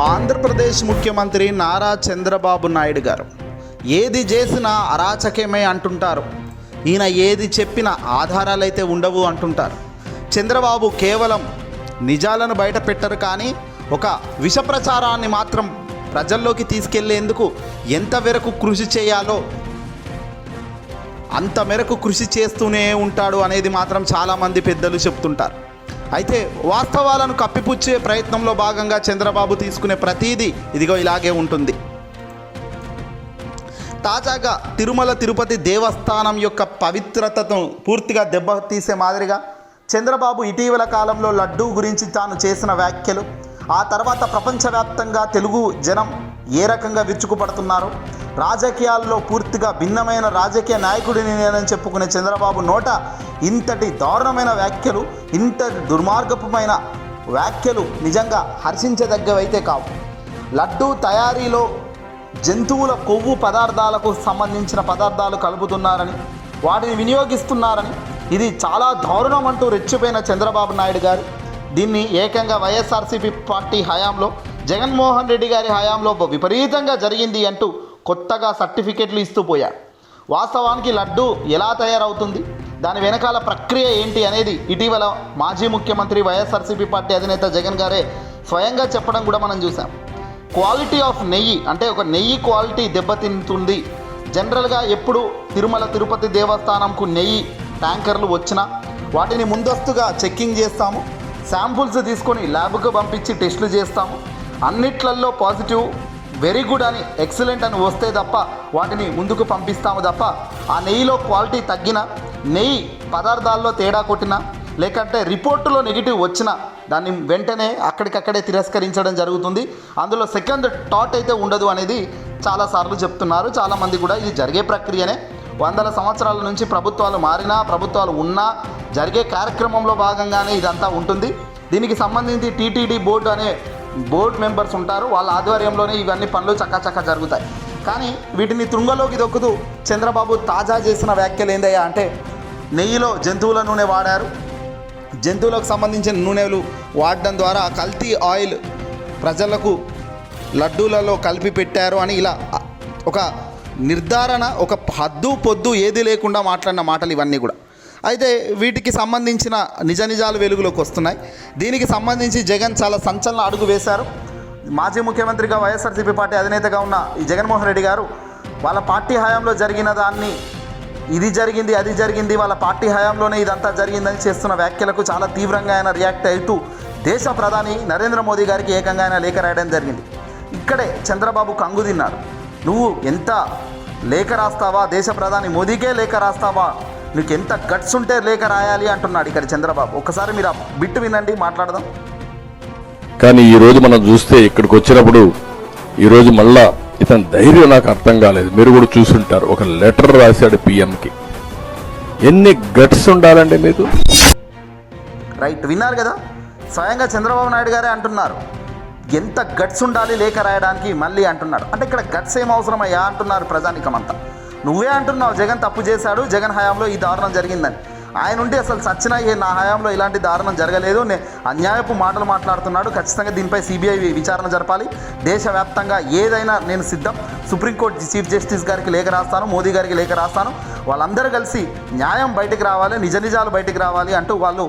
ఆంధ్రప్రదేశ్ ముఖ్యమంత్రి నారా చంద్రబాబు నాయుడు గారు. ఏది చేసినా అరాచకమే అంటుంటారు. ఈయన ఏది చెప్పినా ఆధారాలైతే ఉండవు అంటుంటారు. చంద్రబాబు కేవలం నిజాలను బయట పెట్టరు కానీ ఒక విష ప్రచారాన్ని మాత్రం ప్రజల్లోకి తీసుకెళ్ళేందుకు ఎంతవరకు కృషి చేయాలో అంత మేరకు కృషి చేస్తూనే ఉంటాడు అనేది మాత్రం చాలామంది పెద్దలు చెప్తుంటారు. అయితే వాస్తవాలను కప్పిపుచ్చే ప్రయత్నంలో భాగంగా చంద్రబాబు తీసుకునే ప్రతీదీ ఇదిగో ఇలాగే ఉంటుంది. తాజాగా తిరుమల తిరుపతి దేవస్థానం యొక్క పవిత్రతను పూర్తిగా దెబ్బతీసే మాదిరిగా చంద్రబాబు ఇటీవల కాలంలో లడ్డూ గురించి తాను చేసిన వ్యాఖ్యలు ఆ తర్వాత ప్రపంచవ్యాప్తంగా తెలుగు జనం ఏ రకంగా విరుచుకుపడుతున్నారు? రాజకీయాల్లో పూర్తిగా భిన్నమైన రాజకీయ నాయకుడిని నేనని చెప్పుకునే చంద్రబాబు నోట ఇంతటి దారుణమైన వ్యాఖ్యలు ఇంతటి దుర్మార్గపమైన వ్యాఖ్యలు నిజంగా హర్షించదగ్గవైతే కావు. లడ్డూ తయారీలో జంతువుల కొవ్వు పదార్థాలకు సంబంధించిన పదార్థాలు కలుపుతున్నారని వాటిని వినియోగిస్తున్నారని ఇది చాలా దారుణం అంటూ రెచ్చిపోయిన చంద్రబాబు నాయుడు గారు. దీన్ని ఏకంగా వైఎస్ఆర్సీపీ పార్టీ హయాంలో జగన్మోహన్ రెడ్డి గారి హయాంలో విపరీతంగా జరిగింది అంటూ కొత్తగా సర్టిఫికెట్లు ఇస్తూ పోయారు వాస్తవానికి లడ్డు ఎలా తయారవుతుంది? దాని వెనకాల ప్రక్రియ ఏంటి అనేది ఇటీవల మాజీ ముఖ్యమంత్రి వైఎస్ఆర్సీపీ పార్టీ అధినేత జగన్ గారే స్వయంగా చెప్పడం కూడా మనం చూసాం. క్వాలిటీ ఆఫ్ నెయ్యి అంటే ఒక నెయ్యి క్వాలిటీ దెబ్బతింటుంది. జనరల్గా ఎప్పుడు తిరుమల తిరుపతి దేవస్థానంకు నెయ్యి ట్యాంకర్లు వచ్చినా వాటిని ముందస్తుగా చెక్కింగ్ చేస్తాము. శాంపుల్స్ తీసుకొని ల్యాబ్కు పంపించి టెస్టులు చేస్తాము. అన్నిట్లల్లో పాజిటివ్ వెరీ గుడ్ అని ఎక్సలెంట్ అని వస్తే తప్ప వాటిని ముందుకు పంపిస్తాము తప్ప ఆ నెయ్యిలో క్వాలిటీ తగ్గిన నెయ్యి పదార్థాల్లో తేడా కొట్టినా లేకంటే రిపోర్టులో నెగిటివ్ వచ్చినా దాన్ని వెంటనే అక్కడికక్కడే తిరస్కరించడం జరుగుతుంది. అందులో సెకండ్ థాట్ అయితే ఉండదు అనేది చాలాసార్లు చెప్తున్నారు. చాలామంది కూడా ఇది జరిగే ప్రక్రియనే. వందల సంవత్సరాల నుంచి ప్రభుత్వాలు మారినా ప్రభుత్వాలు ఉన్నా జరిగే కార్యక్రమంలో భాగంగానే ఇదంతా ఉంటుంది. దీనికి సంబంధించి టీటీడీ బోర్డు అనే బోర్డు మెంబర్స్ ఉంటారు వాళ్ళ ఆధ్వర్యంలోనే ఇవన్నీ పనులు చక్కా జరుగుతాయి. కానీ వీటిని తృంగలోకి దొక్కుతూ చంద్రబాబు తాజా చేసిన వ్యాఖ్యలు ఏందయ్యా అంటే నెయ్యిలో జంతువుల నూనె వాడారు. జంతువులకు సంబంధించిన నూనెలు వాడడం ద్వారా కల్తీ ఆయిల్ ప్రజలకు లడ్డూలలో కలిపి పెట్టారు అని ఇలా ఒక నిర్ధారణ ఒక హద్దు పొద్దు ఏది లేకుండా మాట్లాడిన మాటలు ఇవన్నీ కూడా. అయితే వీటికి సంబంధించిన నిజ నిజాలు వెలుగులోకి వస్తున్నాయి. దీనికి సంబంధించి జగన్ చాలా సంచలన అడుగు వేశారు. మాజీ ముఖ్యమంత్రిగా వైఎస్ఆర్సీపీ పార్టీ అధినేతగా ఉన్న ఈ జగన్మోహన్ రెడ్డి గారు వాళ్ళ పార్టీ హయాంలో జరిగిన దాన్ని ఇది జరిగింది అది జరిగింది వాళ్ళ పార్టీ హయాంలోనే ఇదంతా జరిగిందని చేస్తున్న వ్యాఖ్యలకు చాలా తీవ్రంగా ఆయన రియాక్ట్ అవుతూ దేశ ప్రధాని నరేంద్ర మోదీ గారికి ఏకంగా ఆయన లేఖ రాయడం జరిగింది. ఇక్కడే చంద్రబాబు కంగు తిన్నారు. నువ్వు ఎంత లేఖ రాస్తావా? దేశ ప్రధాని మోదీకే లేఖ రాస్తావా? నీకు ఎంత గట్స్ ఉంటే లేఖ రాయాలి అంటున్నాడు ఇక్కడ చంద్రబాబు. ఒకసారి మీరు ఆ బిట్టు వినండి మాట్లాడదాం. కానీ ఈ రోజు మనం చూస్తే ఇక్కడికి వచ్చినప్పుడు ఈ రోజు మళ్ళా ఇతని ధైర్యం నాకు అర్థం కాలేదు. మీరు కూడా చూసుంటారు. ఒక లెటర్ రాశాడు పిఎంకి. ఎన్ని గట్స్ ఉండాలండి మీకు? రైట్ విన్నారు కదా? స్వయంగా చంద్రబాబు నాయుడు గారే అంటున్నారు. ఎంత గట్స్ ఉండాలి లేఖ రాయడానికి? మళ్ళీ అంటున్నాడు. అంటే ఇక్కడ గట్స్ ఏం అవసరమయ్యా? అంటున్నారు ప్రజానికమంతా నువ్వే అంటున్నావు జగన్ తప్పు చేశాడు జగన్ హయాంలో ఈ దారుణం జరిగిందని. ఆయన ఉంటే అసలు సచ్చినా ఏ నా హయాంలో ఇలాంటి దారుణం జరగలేదు నే అన్యాయపు మాటలు మాట్లాడుతున్నాడు. ఖచ్చితంగా దీనిపై సిబిఐ విచారణ జరపాలి. దేశవ్యాప్తంగా ఏదైనా నేను సిద్ధం. సుప్రీంకోర్టు చీఫ్ జస్టిస్ గారికి లేఖ రాస్తాను మోదీ గారికి లేఖ రాస్తాను. వాళ్ళందరూ కలిసి న్యాయం బయటికి రావాలి నిజ నిజాలు బయటికి రావాలి అంటూ వాళ్ళు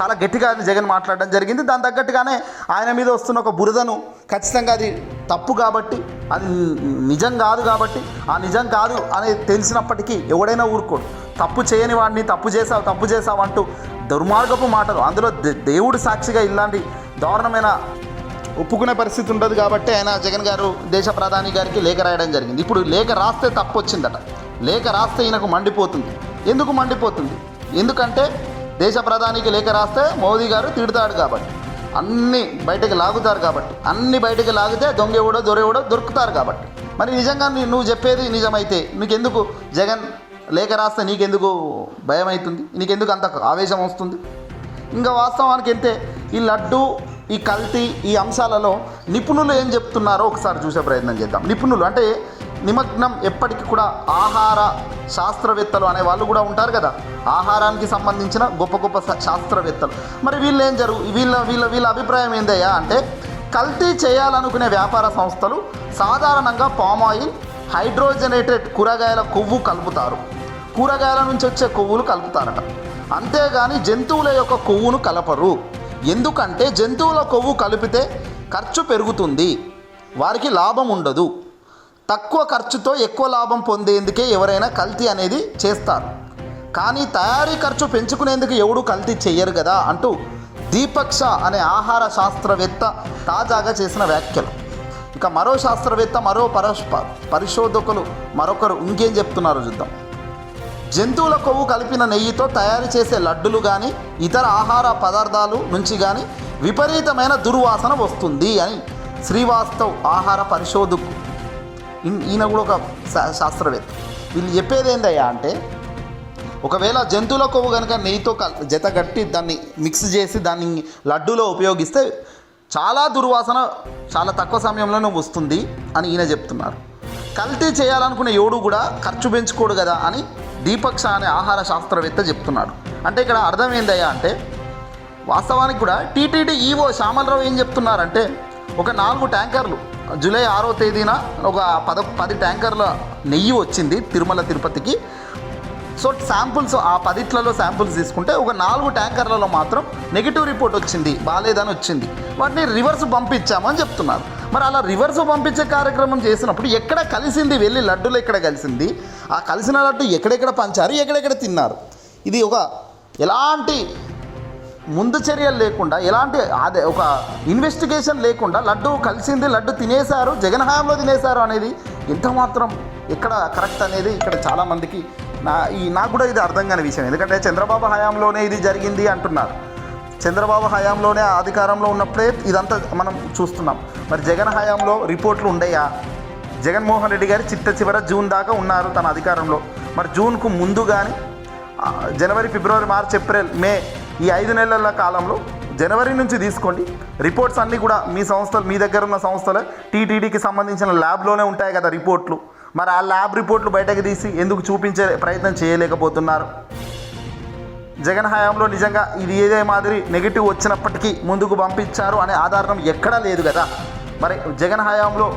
చాలా గట్టిగా జగన్ మాట్లాడడం జరిగింది. దాని తగ్గట్టుగానే ఆయన మీద వస్తున్న ఒక బురదను ఖచ్చితంగా అది తప్పు కాబట్టి అది నిజం కాదు కాబట్టి ఆ నిజం కాదు అనేది తెలిసినప్పటికీ ఎవడైనా ఊరుకోడు. తప్పు చేయని వాడిని తప్పు చేసావు తప్పు చేసావు అంటూ దుర్మార్గపు మాటలు అందులో దే- దేవుడు సాక్షిగా ఇలాంటి దారుణమైన ఒప్పుకునే పరిస్థితి ఉండదు కాబట్టి ఆయన జగన్ గారు దేశ ప్రధాని గారికి లేఖ రాయడం జరిగింది. ఇప్పుడు లేఖ రాస్తే తప్పు వచ్చిందట లేఖ రాస్తే ఈయనకు మండిపోతుంది. ఎందుకు మండిపోతుంది? ఎందుకంటే దేశ ప్రధానికి లేఖ రాస్తే మోదీ గారు తిడతాడు కాబట్టి. అన్నీ బయటకు లాగుతారు కాబట్టి. అన్ని బయటకు లాగితే దొంగెవడో దొరెవడో దొరుకుతారు కాబట్టి. మరి నిజంగా నువ్వు చెప్పేది నిజమైతే నీకెందుకు జగన్ లేఖ రాస్తే నీకెందుకు భయం అవుతుంది నీకెందుకు అంత ఆవేశం వస్తుంది? ఇంకా వాస్తవానికి ఎంతే? ఈ లడ్డు ఈ కల్తీ ఈ అంశాలలో నిపుణులు ఏం చెప్తున్నారో ఒకసారి చూసే ప్రయత్నం చేద్దాం. నిపుణులు అంటే నిమగ్నం ఎప్పటికీ కూడా ఆహార శాస్త్రవేత్తలు అనే వాళ్ళు కూడా ఉంటారు కదా. ఆహారానికి సంబంధించిన గొప్ప గొప్ప శాస్త్రవేత్తలు. మరి వీళ్ళు ఏం జరుగు వీళ్ళ వీళ్ళ వీళ్ళ అభిప్రాయం ఏందయ్యా అంటే కల్తీ చేయాలనుకునే వ్యాపార సంస్థలు సాధారణంగా పామ్ ఆయిల్ హైడ్రోజనేటెడ్ కూరగాయల కొవ్వు కలుపుతారు. కూరగాయల నుంచి వచ్చే కొవ్వులు కలుపుతారట. అంతేగాని జంతువుల యొక్క కొవ్వును కలపరు. ఎందుకంటే జంతువుల కొవ్వు కలిపితే ఖర్చు పెరుగుతుంది. వారికి లాభం ఉండదు. తక్కువ ఖర్చుతో ఎక్కువ లాభం పొందేందుకే ఎవరైనా కల్తీ అనేది చేస్తారు. కానీ తయారీ ఖర్చు పెంచుకునేందుకు ఎవడు కల్తీ చెయ్యరు కదా అంటూ దీపక్ షా అనే ఆహార శాస్త్రవేత్త తాజాగా చేసిన వ్యాఖ్యలు. ఇక మరో శాస్త్రవేత్త మరో పరస్ పరిశోధకులు మరొకరు ఇంకేం చెప్తున్నారో చూద్దాం. జంతువుల కొవ్వు కలిపిన నెయ్యితో తయారు చేసే లడ్డులు కానీ ఇతర ఆహార పదార్థాలు నుంచి కానీ విపరీతమైన దుర్వాసన వస్తుంది అని శ్రీవాస్తవ్ ఆహార పరిశోధకు ఈయన- కూడా ఒక శా- శాస్త్రవేత్త. వీళ్ళు చెప్పేది ఏందయ్యా అంటే ఒకవేళ జంతువుల కొవ్వు కనుక నెయ్యితో జత కట్టి దాన్ని మిక్స్ చేసి దాన్ని లడ్డూలో ఉపయోగిస్తే చాలా దుర్వాసన చాలా తక్కువ సమయంలోనే వస్తుంది అని ఈయన చెప్తున్నారు. కల్తీ చేయాలనుకునే ఎవడు కూడా ఖర్చు పెంచుకోడు కదా అని దీపక్ షా అనే ఆహార శాస్త్రవేత్త చెప్తున్నాడు. అంటే ఇక్కడ అర్థం ఏందయ్యా అంటే వాస్తవానికి కూడా టీటీడీ ఈవో శ్యామలరావు ఏం చెప్తున్నారంటే ఒక నాలుగు ట్యాంకర్లు జూలై ఆరో తేదీన ఒక పద పది ట్యాంకర్ల నెయ్యి వచ్చింది తిరుమల తిరుపతికి. సో శాంపుల్స్ ఆ పదిట్లలో శాంపుల్స్ తీసుకుంటే ఒక నాలుగు ట్యాంకర్లలో మాత్రం నెగిటివ్ రిపోర్ట్ వచ్చింది బాగాలేదని వచ్చింది. వాటిని రివర్స్ పంపించామని చెప్తున్నారు. మరి అలా రివర్స్ పంపించే కార్యక్రమం చేసినప్పుడు ఎక్కడ కలిసింది వెళ్ళి లడ్డూలు ఎక్కడ కలిసింది? ఆ కలిసిన లడ్డు ఎక్కడెక్కడ పంచారు? ఎక్కడెక్కడ తిన్నారు? ఇది ఒక ఎలాంటి ముందు చర్యలు లేకుండా ఎలాంటి అదే ఒక ఇన్వెస్టిగేషన్ లేకుండా లడ్డు కలిసింది లడ్డు తినేశారు జగన్ హయాంలో తినేశారు అనేది ఎంత మాత్రం ఎక్కడ కరెక్ట్ అనేది ఇక్కడ చాలామందికి నా ఈ నాకు కూడా ఇది అర్థం కాని విషయం. ఎందుకంటే చంద్రబాబు హయాంలోనే ఇది జరిగింది అంటున్నారు. చంద్రబాబు హయాంలోనే అధికారంలో ఉన్నప్పుడే ఇదంతా మనం చూస్తున్నాం. మరి జగన్ హయాంలో రిపోర్ట్లు ఉండయా? జగన్మోహన్ రెడ్డి గారు చిట్ట చివర జూన్ దాకా ఉన్నారు తన అధికారంలో. మరి జూన్కు ముందు కానీ జనవరి ఫిబ్రవరి మార్చ్ ఏప్రిల్ మే ఈ ఐదు నెలల కాలంలో జనవరి నుంచి తీసుకోండి. రిపోర్ట్స్ అన్నీ కూడా మీ సంస్థలు మీ దగ్గర ఉన్న సంస్థలు. టీటీడీకి సంబంధించిన ల్యాబ్లోనే ఉంటాయి కదా రిపోర్ట్లు. మరి ఆ ల్యాబ్ రిపోర్ట్లు బయటకు తీసి ఎందుకు చూపించే ప్రయత్నం చేయలేకపోతున్నారు? జగన్ హయాంలో నిజంగా ఇది ఏదే మాదిరి నెగిటివ్ వచ్చినప్పటికీ ముందుకు పంపించారు అనే ఆధారం ఎక్కడా లేదు కదా. మరి జగన్ హయాంలో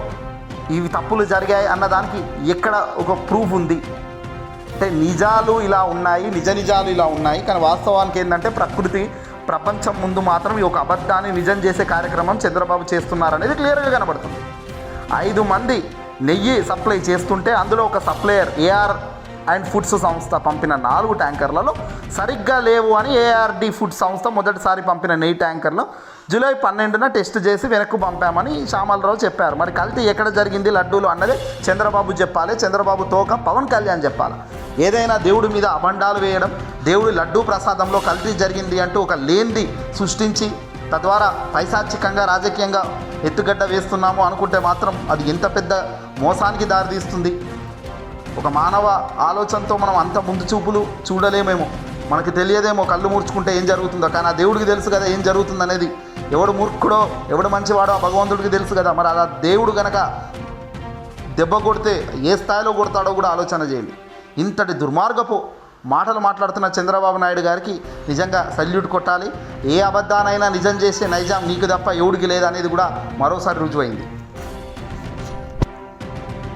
ఇవి తప్పులు జరిగాయి అన్నదానికి ఎక్కడ ఒక ప్రూఫ్ ఉంది? అంటే నిజాలు ఇలా ఉన్నాయి నిజ నిజాలు ఇలా ఉన్నాయి. కానీ వాస్తవానికి ఏంటంటే ప్రకృతి ప్రపంచం ముందు మాత్రం ఈ ఒక అబద్ధాన్ని నిజం చేసే కార్యక్రమం చంద్రబాబు చేస్తున్నారనేది క్లియర్గా కనబడుతుంది. ఐదు మంది నెయ్యి సప్లై చేస్తుంటే అందులో ఒక సప్లయర్ ఏఆర్ అండ్ ఫుడ్స్ సంస్థ పంపిన నాలుగు ట్యాంకర్లలో సరిగ్గా లేవు అని ఏఆర్డి ఫుడ్ సంస్థ మొదటిసారి పంపిన నెయ్యి ట్యాంకర్లో జూలై పన్నెండున టెస్ట్ చేసి వెనక్కు పంపామని శ్యామలరావు చెప్పారు. మరి కల్తీ ఎక్కడ జరిగింది లడ్డూలు అన్నది చంద్రబాబు చెప్పాలి చంద్రబాబు తోక పవన్ కళ్యాణ్ చెప్పాలి. ఏదైనా దేవుడి మీద అబండాలు వేయడం దేవుడి లడ్డూ ప్రసాదంలో కల్తీ జరిగింది అంటూ ఒక లేనిది సృష్టించి తద్వారా పైశాచికంగా రాజకీయంగా ఎత్తుగడ్డ వేస్తున్నాము అనుకుంటే మాత్రం అది ఎంత పెద్ద మోసానికి దారితీస్తుంది. ఒక మానవ ఆలోచనతో మనం అంత ముందు చూపులు చూడలేమేమో. మనకి తెలియదేమో కళ్ళు మూర్చుకుంటే ఏం జరుగుతుందో కానీ ఆ దేవుడికి తెలుసు కదా ఏం జరుగుతుంది అనేది. ఎవడు మూర్ఖుడో ఎవడు మంచివాడో ఆ భగవంతుడికి తెలుసు కదా. మరి అలా దేవుడు కనుక దెబ్బ కొడితే ఏ స్థాయిలో కొడతాడో కూడా ఆలోచన చేయండి. ఇంతటి దుర్మార్గపు మాటలు మాట్లాడుతున్న చంద్రబాబు నాయుడు గారికి నిజంగా సల్యూట్ కొట్టాలి. ఏ అబద్ధానైనా నిజం చేసే నైజాం నీకు తప్ప ఎవడికి లేదనేది కూడా మరోసారి రుజువైంది.